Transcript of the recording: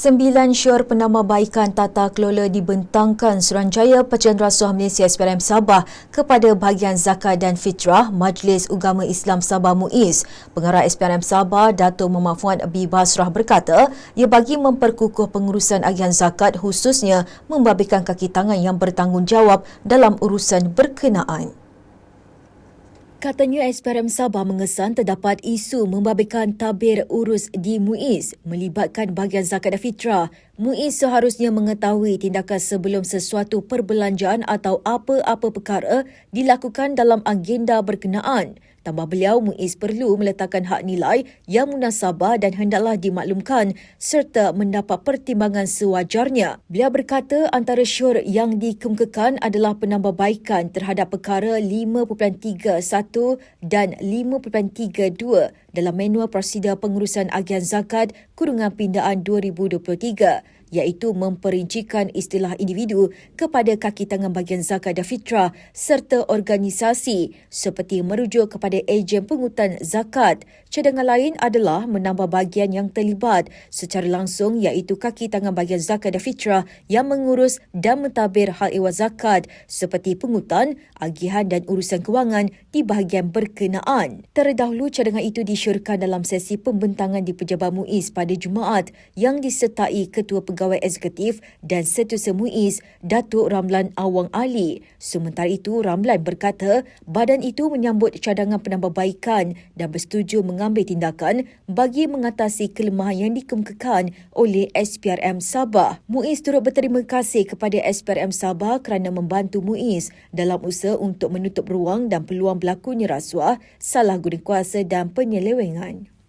Sembilan syur penambahbaikan tata kelola dibentangkan Suruhanjaya Pecahan Rasuah Malaysia SPRM Sabah kepada bahagian zakat dan fitrah Majlis Ugama Islam Sabah MUIS. Pengarah SPRM Sabah, Dato' Muhammad Fuad Abi Basrah berkata, ia bagi memperkukuh pengurusan agian zakat khususnya membabitkan kaki tangan yang bertanggungjawab dalam urusan berkenaan. Katanya SPRM Sabah mengesan terdapat isu membabitkan tabir urus di MUIS melibatkan bahagian zakat dan fitrah. MUIS seharusnya mengetahui tindakan sebelum sesuatu perbelanjaan atau apa-apa perkara dilakukan dalam agenda berkenaan. Tambah beliau, MUIS perlu meletakkan hak nilai yang munasabah dan hendaklah dimaklumkan serta mendapat pertimbangan sewajarnya. Beliau berkata antara syur yang dikemukakan adalah penambahbaikan terhadap perkara 5.31 dan 5.32 dalam manual prosedur pengurusan agian zakat kurungan pindaan 2023 iaitu memperincikan istilah individu kepada kaki tangan bagian zakat dan fitrah serta organisasi seperti merujuk kepada ejen pengutan zakat. Cadangan lain adalah menambah bahagian yang terlibat secara langsung iaitu kaki tangan bagian zakat dan fitrah yang mengurus dan mentadbir hal ehwal zakat seperti pengutan, agihan dan urusan kewangan di bahagian berkenaan. Terdahulu cadangan itu disyorkan dalam sesi pembentangan di Pejabat MUIS pada Jumaat yang disertai Ketua Pegawai Eksekutif dan Setiausaha MUIS Datuk Ramlan Awang Ali. Sementara itu, Ramlan berkata badan itu menyambut cadangan penambahbaikan dan bersetuju mengambil tindakan bagi mengatasi kelemahan yang dikemukakan oleh SPRM Sabah. MUIS turut berterima kasih kepada SPRM Sabah kerana membantu MUIS dalam usaha untuk menutup ruang dan peluang berlakunya rasuah, salah guna kuasa dan penyelewengan.